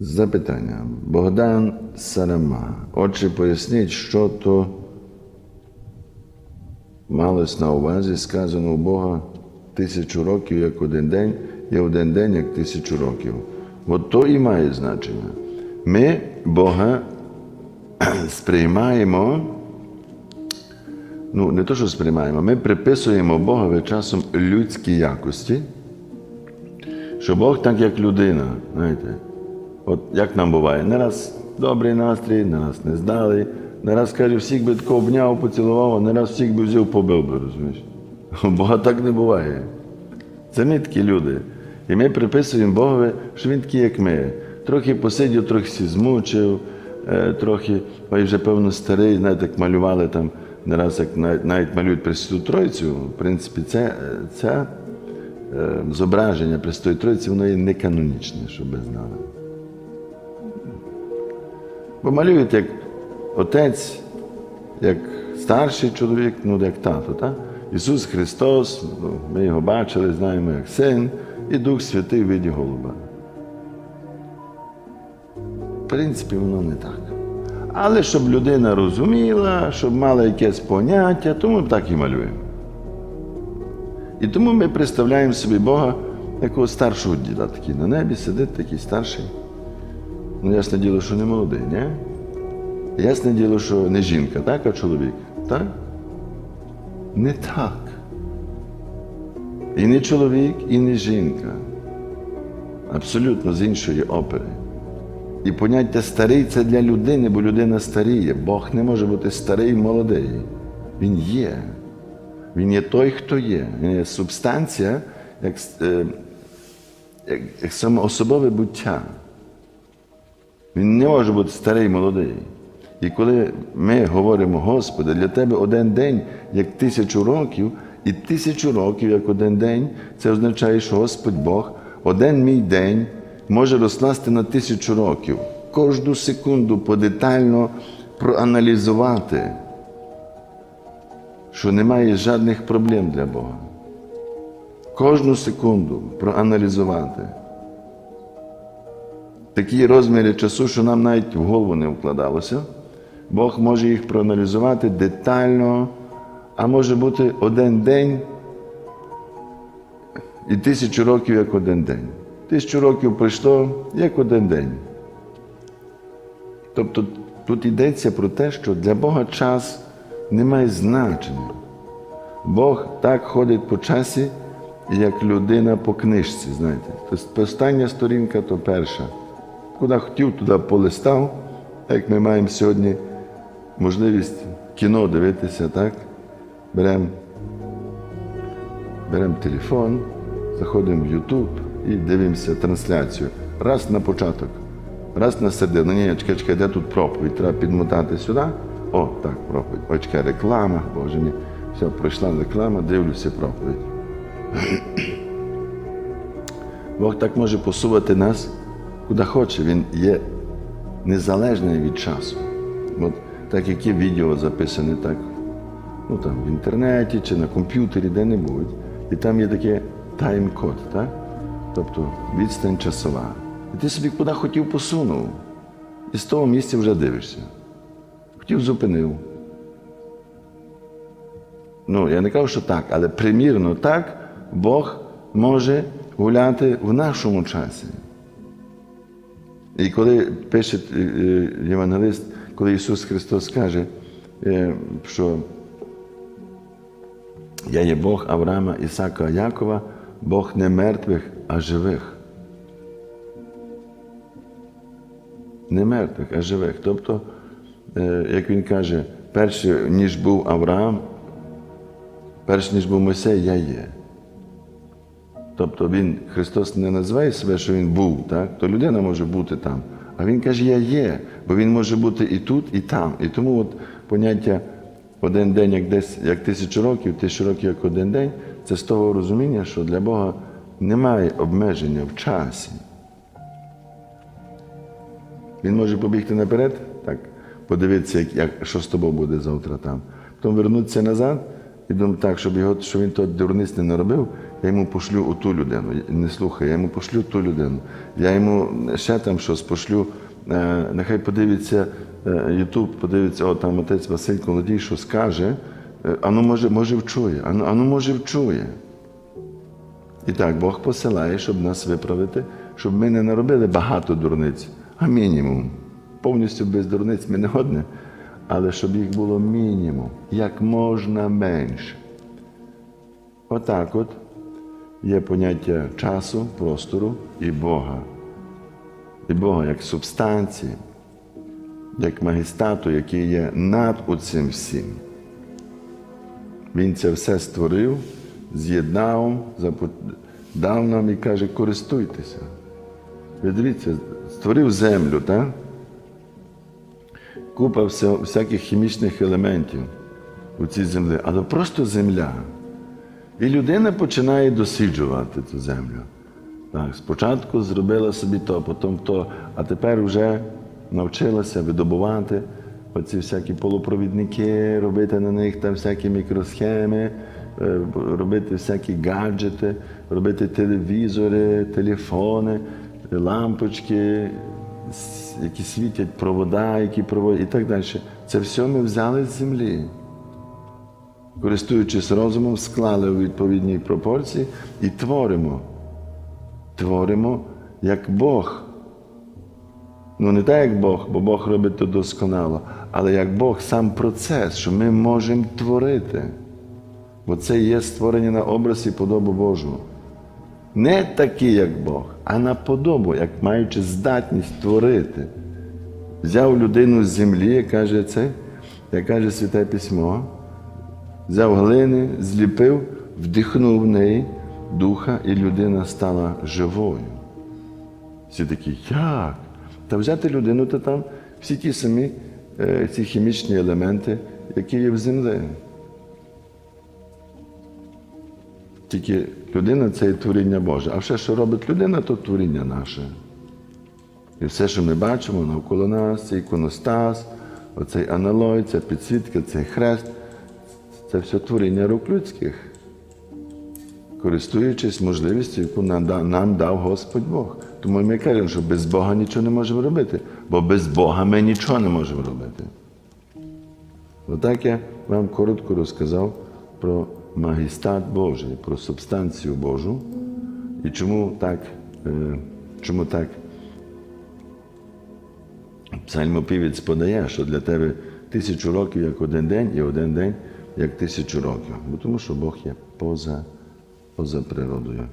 Запитання. Богдан Сарама. Отже, поясніть, що то малось на увазі, сказано у Бога тисячу років як один день, і один день як тисячу років. От то і має значення. Ми Бога сприймаємо, ну не то, що сприймаємо, ми приписуємо Богові часом людські якості, що Бог так, як людина, знаєте. От як нам буває, не раз добрий настрій, не раз не здалий, не раз каже, всіх би тако обняв, поцілував, а не раз всіх би взяв, побив би, розумієш? Бога так не буває. Це ми такі люди. І ми приписуємо Богові, що він такий, як ми. Трохи посидів, трохи змучив, е, трохи, ой, вже певно старий, знаєте, як малювали там, не раз як навіть, навіть малюють Пресвяту Тройцю, в принципі, це, е, це е, зображення Пресвятої Тройці, воно є неканонічне, щоб ви знали. Бо малюють як отець, як старший чоловік, ну як тато. Так? Ісус Христос, ну, ми його бачили, знаємо як син, і Дух Святий в виді голуба. В принципі, воно не так. Але щоб людина розуміла, щоб мала якесь поняття, тому так і малюємо. І тому ми представляємо собі Бога якого старшого діда, такий на небі сидить, такий старший. Ну, ясне діло, що не молодий, ні? Ясне діло, що не жінка, так, а чоловік. Так? Не так. І не чоловік, і не жінка. Абсолютно з іншої опери. І поняття старий це для людини, бо людина старіє. Бог не може бути старий і молодий. Він є. Він є той, хто є. Він є субстанція, як, е, як, як самоособове буття. Він не може бути старий молодий. І коли ми говоримо, Господи, для Тебе один день як тисячу років, і тисячу років як один день, це означає, що Господь Бог один мій день може розкласти на тисячу років. Кожну секунду подетально проаналізувати, що немає жодних проблем для Бога. Кожну секунду проаналізувати такі розміри часу, що нам навіть в голову не вкладалося. Бог може їх проаналізувати детально, а може бути один день і тисячу років як один день. Тисячу років пройшло як один день. Тобто тут йдеться про те, що для Бога час не має значення. Бог так ходить по часі, як людина по книжці, знаєте. Тобто остання сторінка то перша. Куди хотів, туди полистав, як ми маємо сьогодні можливість кіно дивитися, так? Беремо берем телефон, заходимо в YouTube і дивимося трансляцію. Раз на початок, раз на середину. Ні, чекай, чекай, де тут проповідь? Треба підмотати сюди. О, так, проповідь. Ой, чекай, реклама, боже мій. Все, пройшла реклама, дивлюся проповідь. Бог так може посувати нас куди хоче. Він є незалежний від часу. От так які відео записані так, ну там в інтернеті чи на комп'ютері, де-небудь. І там є таке тайм-код, так? тобто відстань часова. І ти собі куди хотів посунув. І з того місця вже дивишся. Хотів зупинив. Ну, я не кажу, що так, але примірно так Бог може гуляти в нашому часі. І коли пише Євангелист, коли Ісус Христос каже, що я є Бог Авраама, Ісака, Якова, Бог не мертвих, а живих. Не мертвих, а живих. Тобто, як він каже, перше, ніж був Авраам, перш ніж був Мойсей, я є. Тобто він, Христос не називає себе, що Він був, так? то людина може бути там. А Він каже, я є, бо Він може бути і тут, і там. І тому от поняття один день, як десь, як тисячу років, тисячу років як один день, це з того розуміння, що для Бога немає обмеження в часі. Він може побігти наперед, так, подивитися, як, як, що з тобою буде завтра там. Потім вернутися назад і думаю, так, щоб його, щоб він той дурниць не наробив, я йому пошлю оту людину. Не слухай, я йому пошлю ту людину. Я йому ще там щось пошлю. Е, нехай подивиться Ютуб, подивиться, о, там отець Василь Колодій, що скаже, е, ану може, може вчує, ану, ану може вчує. І так, Бог посилає, щоб нас виправити, щоб ми не наробили багато дурниць, а мінімум. Повністю без дурниць ми не годні, але щоб їх було мінімум, як можна менше. Отак от є поняття часу, простору і Бога. І Бога як субстанції, як магістату, який є над оцим всім. Він це все створив, з'єднав, дав нам і каже, користуйтеся. Ви дивіться, створив землю, так? Купа вся- всяких хімічних елементів у цій землі, але просто земля. І людина починає досліджувати цю землю. Так, спочатку зробила собі то, потім то, а тепер вже навчилася видобувати оці всякі полупровідники, робити на них там всякі мікросхеми, е, робити всякі гаджети, робити телевізори, телефони, лампочки, які світять провода, які проводять і так далі. Це все ми взяли з землі користуючись розумом, склали у відповідній пропорції і творимо. Творимо як Бог. Ну, не так, як Бог, бо Бог робить то досконало, але як Бог сам процес, що ми можемо творити. Бо це є створення на образ і подобу Божу. Не такі, як Бог, а на подобу, як маючи здатність творити. Взяв людину з землі, як каже це, як каже Святе Письмо, взяв глини, зліпив, вдихнув в неї духа, і людина стала живою. Всі такі, як? Та взяти людину, то там всі ті самі е, ці хімічні елементи, які є в землі. Тільки людина це є творіння Боже. А все, що робить людина, то творіння наше. І все, що ми бачимо навколо нас, цей іконостас, оцей аналой, ця підсвітка, цей хрест, це все творіння рук людських, користуючись можливістю, яку нам дав Господь Бог. Тому ми кажемо, що без Бога нічого не можемо робити, бо без Бога ми нічого не можемо робити. Отак я вам коротко розказав про магістат Божий, про субстанцію Божу і чому так, чому так псальмопівець подає, що для тебе тисячу років як один день і один день як тисячу років. Бо тому що Бог є поза, поза природою.